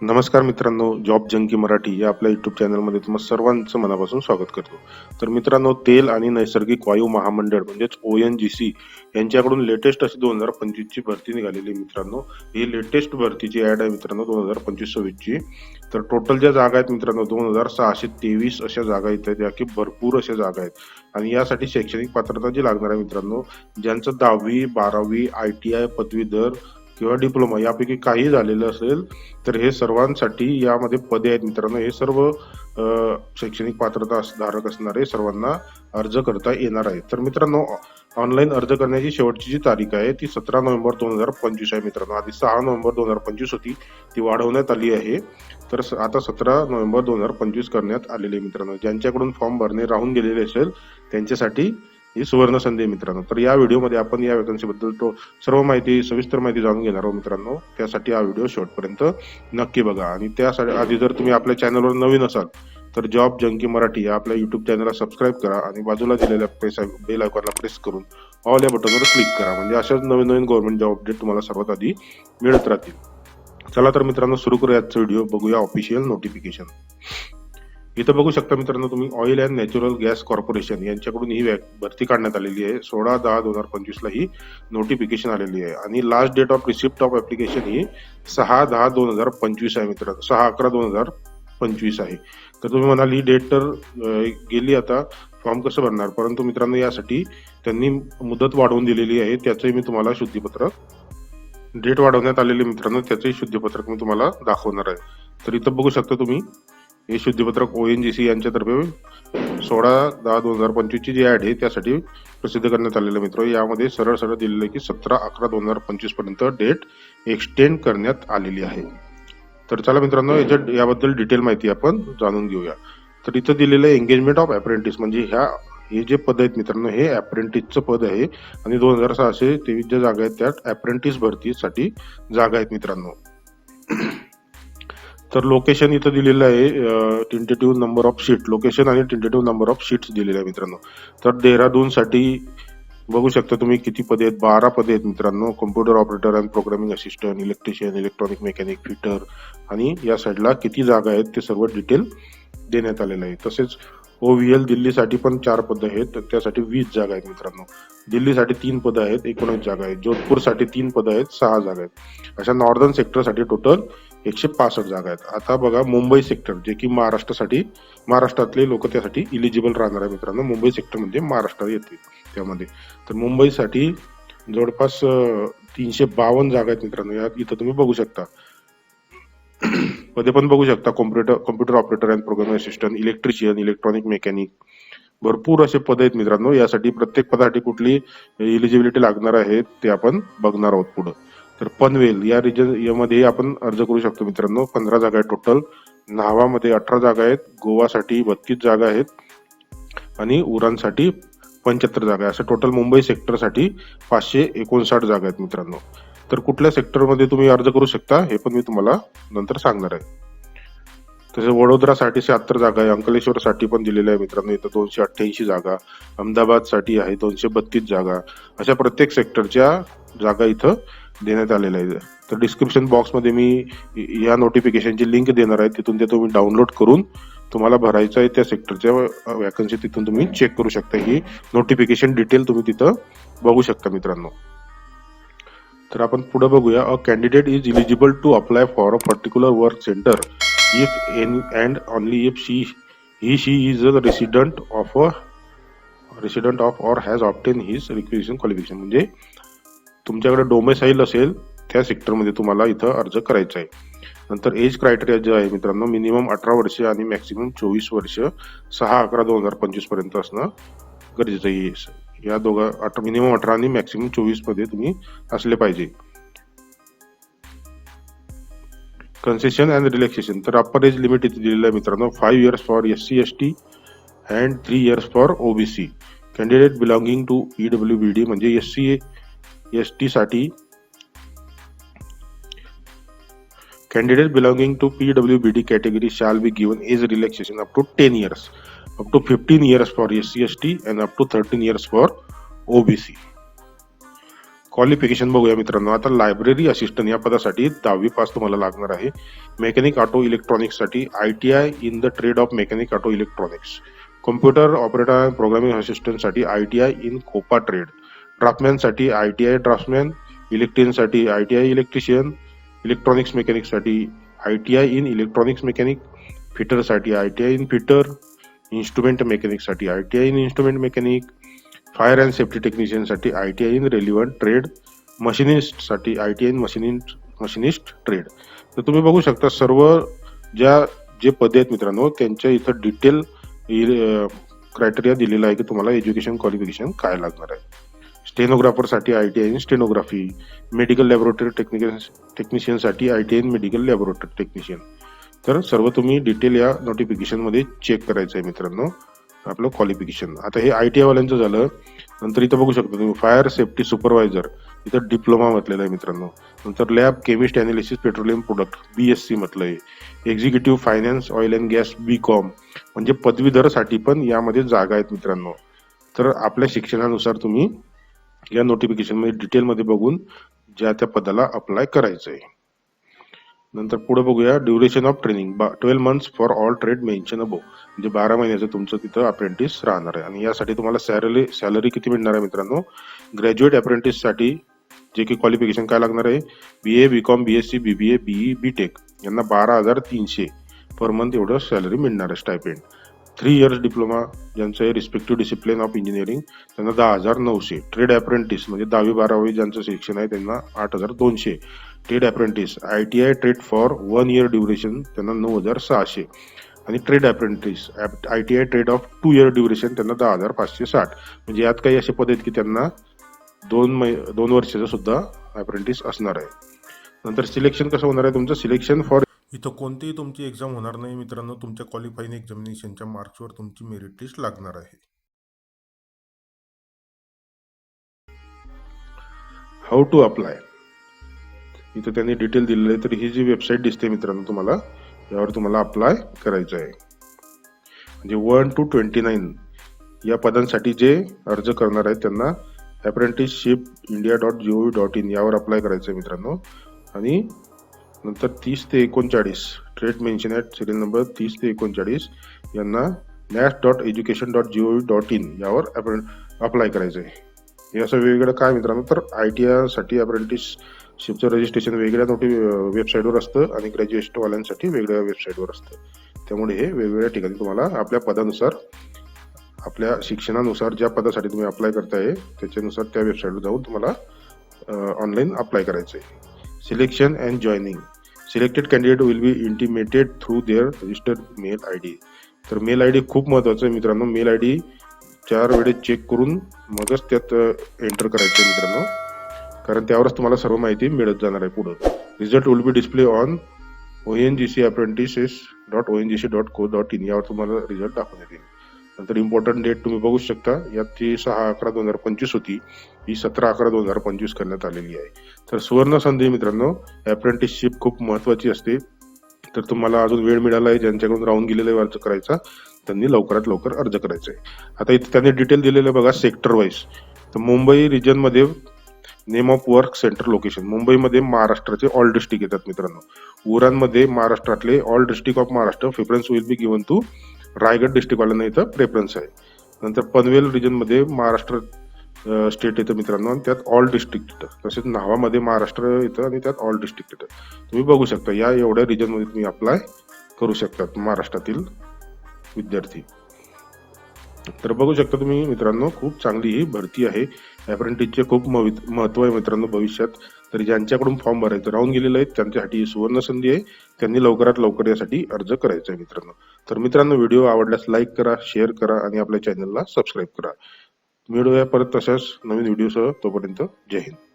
नमस्कार मित्रांनो job junkie Marathi या आपल्या युट्यूब चॅनलमध्ये तुम्हाला सर्वांचं मनापासून स्वागत करतो. तर मित्रांनो तेल आणि नैसर्गिक वायू महामंडळ म्हणजेच ओ एन जी सी यांच्याकडून लेटेस्ट अशी दोन हजार पंचवीसची भरती निघालेली आहे मित्रांनो. ही लेटेस्ट भरतीची ऍड आहे मित्रांनो दोन हजार पंचवीस सव्वीसची तर टोटल ज्या जागा आहेत मित्रांनो दोन हजार सहाशे तेवीस अशा जागा इथे त्या की भरपूर अशा जागा आहेत. आणि यासाठी शैक्षणिक पात्रता जी लागणार आहे मित्रांनो ज्यांचं दहावी बारावी आय टी आय पदवीधर किंवा डिप्लोमा यापैकी काही झालेलं असेल तर हे सर्वांसाठी यामध्ये पदे आहेत मित्रांनो. हे सर्व शैक्षणिक पात्रता धारक असणारे सर्वांना अर्ज करता येणार आहे तर मित्रांनो ऑनलाईन अर्ज करण्याची शेवटची जी तारीख आहे ती सतरा नोव्हेंबर दोन हजार पंचवीस आहे मित्रांनो. आधी सहा नोव्हेंबर दोन हजार पंचवीस होती ती वाढवण्यात आली आहे. तर स- आता सतरा नोव्हेंबर दोन हजार पंचवीस करण्यात आलेली आहे मित्रांनो. ज्यांच्याकडून फॉर्म भरणे राहून गेलेले असेल त्यांच्यासाठी ही सुवर्ण संधी आहे मित्रांनो. तर या व्हिडिओमध्ये आपण या वेकन्सीबद्दल तो सर्व माहिती सविस्तर माहिती जाणून घेणार आहोत मित्रांनो. त्यासाठी हा व्हिडिओ शेवटपर्यंत नक्की बघा. आणि त्यासाठी आधी जर तुम्ही आपल्या चॅनलवर नवीन असाल तर जॉब जंकी मराठी या आपल्या युट्यूब चॅनलला सबस्क्राईब करा आणि बाजूला दिलेल्या प्रेस बेल आयकॉनला प्रेस करून ऑल या बटनवर क्लिक करा. म्हणजे अशाच नवीन नवीन गव्हर्नमेंट जॉब अपडेट तुम्हाला सर्वात आधी मिळत राहतील. चला तर मित्रांनो सुरू करूया आजचा व्हिडिओ. बघूया ऑफिशियल नोटिफिकेशन इथं बघू शकता मित्रांनो तुम्ही oil and natural gas corporation यांच्याकडून ही भरती काढण्यात आलेली आहे. सोळा दहा दोन हजार पंचवीसला ही नोटिफिकेशन आलेली आहे. आणि last date of receipt of application ही सहा दहा दोन हजार पंचवीस आहे मित्रांनो. सहा अकरा दोन हजार पंचवीस आहे. तर तुम्ही म्हणाल ही डेट तर गेली आता फॉर्म कसं भरणार? परंतु मित्रांनो यासाठी त्यांनी मुदत वाढवून दिलेली आहे. त्याचंही मी तुम्हाला शुद्धीपत्रक डेट वाढवण्यात आलेली मित्रांनो त्याचंही शुद्धीपत्रक मी तुम्हाला दाखवणार आहे. तर इथं बघू शकता तुम्ही हे शुद्धीपत्रक ओ एन जी सी यांच्यातर्फे सोळा दहा दोन हजार पंचवीसची जी ऍड आहे त्यासाठी प्रसिद्ध करण्यात आलेलं मित्र. यामध्ये सरळ सरळ दिलेलं आहे की सतरा अकरा दोन हजार पंचवीसपर्यंत डेट एक्सटेंड करण्यात आलेली आहे. तर चला मित्रांनो याच्या याबद्दल डिटेल माहिती आपण जाणून घेऊया. तर इथं दिलेलं एंगेजमेंट ऑफ अप्रेंटिस म्हणजे ह्या हे जे पद आहेत मित्रांनो हे अप्रेंटिसचं पद आहे आणि दोन हजार सहाशे तेवीस ज्या जागा आहेत त्यात अप्रेंटिस भरतीसाठी जागा आहेत मित्रांनो. तर लोकेशन इथं दिलेलं आहे tentative number of seat location आणि टेंटेटिव्ह नंबर ऑफ शीट्स दिलेले आहे मित्रांनो. तर देहरादून साठी बघू शकता तुम्ही किती पदे आहेत. बारा पदे आहेत मित्रांनो. Computer operator and programming assistant electrician electronic mechanic fitter आणि या साईडला किती जागा आहेत ते सर्व डिटेल देण्यात आलेलं आहे. तसेच ओव्हीएल दिल्लीसाठी पण चार पद आहेत. तर त्यासाठी वीस जागा आहेत मित्रांनो. दिल्लीसाठी तीन पदं आहेत एकोणीस जागा आहेत. जोधपूरसाठी तीन पदं आहेत सहा जागा आहेत. अशा नॉर्दर्न सेक्टरसाठी टोटल एकशे पासष्ट जागा आहेत. आता बघा मुंबई सेक्टर जे की महाराष्ट्रासाठी महाराष्ट्रातले लोक त्यासाठी इलिजिबल राहणार आहे मित्रांनो. मुंबई सेक्टर म्हणजे महाराष्ट्रात येते त्यामध्ये. तर मुंबईसाठी जवळपास तीनशे बावन्न जागा आहेत मित्रांनो. यात इथं तुम्ही बघू शकता. मध्ये पण बघू शकता computer computer operator and programming assistant electrician electronic mechanic भरपूर असे पद आहेत मित्रांनो. यासाठी प्रत्येक पदासाठी कुठली इलिजिबिलिटी लागणार आहे ते आपण बघणार आहोत पुढं. तर पनवेल या रिजन यामध्ये आपण अर्ज करू शकतो मित्रांनो. पंधरा जागा आहेत टोटल न्हावामध्ये अठरा जागा आहेत. गोवासाठी बत्तीस जागा आहेत. आणि उरणसाठी पंच्याहत्तर जागा आहे असं टोटल मुंबई सेक्टरसाठी पाचशे एकोणसाठ जागा आहेत मित्रांनो. तर कुठल्या सेक्टरमध्ये तुम्ही अर्ज करू शकता हे पण मी तुम्हाला नंतर सांगणार आहे. तसे वडोदरासाठी शहात्तर जागा आहे. अंकलेश्वरसाठी पण दिलेलं आहे मित्रांनो. इथं दोनशे अठ्ठ्याऐंशी जागा. अहमदाबादसाठी आहे दोनशे बत्तीस जागा. अशा प्रत्येक सेक्टरच्या जागा इथं देण्यात आलेलं आहे. तर डिस्क्रिप्शन बॉक्समध्ये मी या नोटिफिकेशनची लिंक देणार आहे. तिथून ते तुम्ही डाउनलोड करून तुम्हाला भरायचं आहे त्या सेक्टरच्या वॅकन्सी तिथून तुम्ही चेक करू शकता. ही नोटिफिकेशन डिटेल तुम्ही तिथं बघू शकता मित्रांनो. तर आपण पुढे बघूया. A candidate is eligible to apply for a particular work centre if an and only if she he she is a resident of a resident of or has obtained his requisite qualification म्हणजे तुमच्याकडे domicile असेल त्या सेक्टरमध्ये तुम्हाला इथं अर्ज करायचा आहे. नंतर एज क्रायटेरिया जे आहे मित्रांनो मिनिमम अठरा वर्ष आणि मॅक्सिमम चोवीस वर्ष सहा अकरा दोन हजार पंचवीसपर्यंत असणं गरजेचं आहे. या दोघा अठरा मिनिमम अठरा आणि मॅक्सिमम चोवीसमध्ये तुम्ही असले पाहिजे. कन्सेशन अँड रिलॅक्सेशन तर अप्पर एज लिमिट इथे दिलेलं आहे मित्रांनो five years for S C S T and three years for OBC candidate belonging to E W B D म्हणजे एस सी एस टीसाठी candidate belonging to P W B D category shall be PWBD category shall be given age relaxation up to 10 years, up to 15 years for SC ST and up to 13 years for OBC. Qualification बघूया मित्रांनो. आता library assistant या पदासाठी दहावी pass तुम्हाला लागणार आहे. Mechanic auto इलेक्ट्रॉनिक्ससाठी I T I in the trade of mechanic auto electronics computer operator programming असिस्टंटसाठी I T I in COPA trade ड्राफ्टमॅनसाठी I T I draftsman इलेक्ट्रियनसाठी I T I electrician electronics मेकॅनिकसाठी I T I in electronics mechanic फिटरसाठी I T I in fitter instrument मेकॅनिकसाठी I T I in instrument mechanic fire and safety टेक्निशियनसाठी I T I in relevant trade मशिनिस्टसाठी I T I in machinist machinist trade. तर तुम्ही बघू शकता सर्व ज्या जे पदे आहेत मित्रांनो त्यांच्या इथं डिटेल क्रायटेरिया दिलेला आहे की तुम्हाला एज्युकेशन क्वालिफिकेशन काय लागणार आहे. स्टेनोग्राफरसाठी I T I in stenography medical laboratory technical टेक्निशियनसाठी I T I in medical laboratory technician तर सर्व तुम्ही डिटेल या नोटिफिकेशनमध्ये चेक करायचं आहे मित्रांनो आपलं क्वालिफिकेशन आता हे आय टी आयवाल्यांचं झालं. नंतर इथं बघू शकता तुम्ही फायर सेफ्टी सुपरवायझर इथं डिप्लोमा म्हटलेलं आहे मित्रांनो. नंतर lab chemist analysis petroleum product B S C म्हटलं आहे executive finance oil and gas B com म्हणजे पदवीधरसाठी पण यामध्ये जागा आहेत मित्रांनो. तर आपल्या शिक्षणानुसार तुम्ही या नोटिफिकेशनमध्ये डिटेलमध्ये बघून ज्या त्या पदाला अप्लाय करायचं आहे नंतर पुढे बघूया duration of training twelve months for all trade mention above म्हणजे बारा महिन्याचं तुमचं तिथं अप्रेंटिस राहणार आहे. आणि यासाठी तुम्हाला सॅलरी सॅलरी किती मिळणार आहे मित्रांनो? ग्रॅज्युएट अप्रेंटिससाठी जे की क्वालिफिकेशन काय लागणार आहे? B A B com B S C B B A BE B tech यांना बारा हजार तीनशे पर मंथ एवढं सॅलरी मिळणार आहे स्टायपेंड थ्री इयर्स डिप्लोमा ज्यांचं आहे रिस्पेक्टिव्ह डिसिप्लिन ऑफ इंजिनिअरिंग त्यांना दहा हजार नऊशे. ट्रेड अप्रेंटिस म्हणजे दहावी बारावी ज्यांचं शिक्षण आहे त्यांना आठ हजार दोनशे. Trade apprentice I T I trade for one year duration त्यांना नऊ हजार सहाशे. आणि trade apprentice I T I trade of two year duration त्यांना दहा हजार पाचशे साठ. म्हणजे यात काही असे पद आहेत की त्यांना दोन मै दोन वर्षाचं सुद्धा अप्रेंटिस असणार आहे. नंतर सिलेक्शन कसं होणार आहे? तुमचं सिलेक्शन फॉर इथं कोणतीही तुमची एक्झाम होणार नाही मित्रांनो. तुमच्या क्वालिफाईंग एक्झामिनेशनच्या मार्क्सवर तुमची मेरिट लिस्ट लागणार आहे. हाऊ टू अप्लाय इथं त्यांनी डिटेल दिलेलं आहे. तर ही जी वेबसाईट दिसते मित्रांनो तुम्हाला यावर तुम्हाला अप्लाय करायचं आहे. म्हणजे वन टू ट्वेंटी नाईन या पदांसाठी जे अर्ज करणार आहेत त्यांना apprenticeship India dot G O dot in यावर अप्लाय करायचं आहे मित्रांनो. आणि नंतर तीस ते एकोणचाळीस. Trade mention at serial number तीस ते एकोणचाळीस. यांना nash dot education dot G O dot in यावर अप्लाय करायचं आहे. हे असं वेगवेगळं काय मित्रांनो? तर आय टी आयसाठी अप्रेंटिसशिपचं रजिस्ट्रेशन वेगळ्या नोटी वेबसाईटवर असतं आणि ग्रॅज्युएशनवाल्यांसाठी वेगळ्या वेबसाईटवर असतं. त्यामुळे हे वेगवेगळ्या ठिकाणी तुम्हाला आपल्या पदानुसार आपल्या शिक्षणानुसार ज्या पदासाठी तुम्ही अप्लाय करताय त्याच्यानुसार त्या वेबसाईटवर जाऊन तुम्हाला ऑनलाईन अप्लाय करायचं आहे selection and joining selected candidate will be intimated through their registered mail I D तर मेल आय डी खूप महत्वाचं आहे मित्रांनो. मेल आय डी चार वेळेस चेक करून मगच त्यात एंटर करायचं आहे मित्रांनो. कारण त्यावरच तुम्हाला सर्व माहिती मिळत जाणार आहे पुढं. Result will be display on O N G C apprentices dot O N G C dot co dot in यावर तुम्हाला रिझल्ट दाखवण्यात येईल. नंतर इम्पॉर्टंट डेट तुम्ही बघू शकता. यात ती सहा अकरा दोन हजार पंचवीस होती. ही सतरा अकरा दोन हजार पंचवीस करण्यात आलेली आहे. तर सुवर्ण संधी मित्रांनो अप्रेंटिसशिप खूप महत्वाची असते. तर तुम्हाला अजून वेळ मिळाला आहे ज्यांच्याकडून राहून गेलेला अर्ज करायचा त्यांनी लवकरात लवकर अर्ज करायचा आहे. आता इथे त्यांनी डिटेल दिलेलं बघा सेक्टर वाईज तर मुंबई रिजनमध्ये name of work center location मुंबईमध्ये महाराष्ट्राचे ऑल डिस्ट्रिक्ट येतात मित्रांनो. उरणमध्ये महाराष्ट्रातले all district of Maharashtra. Preference will be given to Raigad डिस्ट्रिक्टवाल्यांना इथं प्रेफरन्स आहे. नंतर पनवेल रिजनमध्ये महाराष्ट्र स्टेट येतं मित्रांनो आणि त्यात ऑल डिस्ट्रिक्ट येतं तसेच नावामध्ये महाराष्ट्र येतं आणि त्यात ऑल डिस्ट्रिक्ट येतं तुम्ही बघू शकता या एवढ्या रिजनमध्ये तुम्ही अप्लाय करू शकतात महाराष्ट्रातील विद्यार्थी. तर बघू शकता तुम्ही मित्रांनो खूप चांगली ही भरती आहे. अप्रेंटिसचे खूप महत्त्व आहे मित्रांनो भविष्यात तर ज्यांच्याकडून फॉर्म भरायचं राहून गेलेले आहेत त्यांच्यासाठी ही सुवर्ण संधी आहे. त्यांनी लवकरात लवकर यासाठी अर्ज करायचा आहे मित्रांनो. तर मित्रांनो व्हिडिओ आवडल्यास लाईक करा शेअर करा आणि आपल्या चॅनलला सबस्क्राईब करा. मिळूया परत तशाच नवीन व्हिडिओसह तोपर्यंत जय हिंद.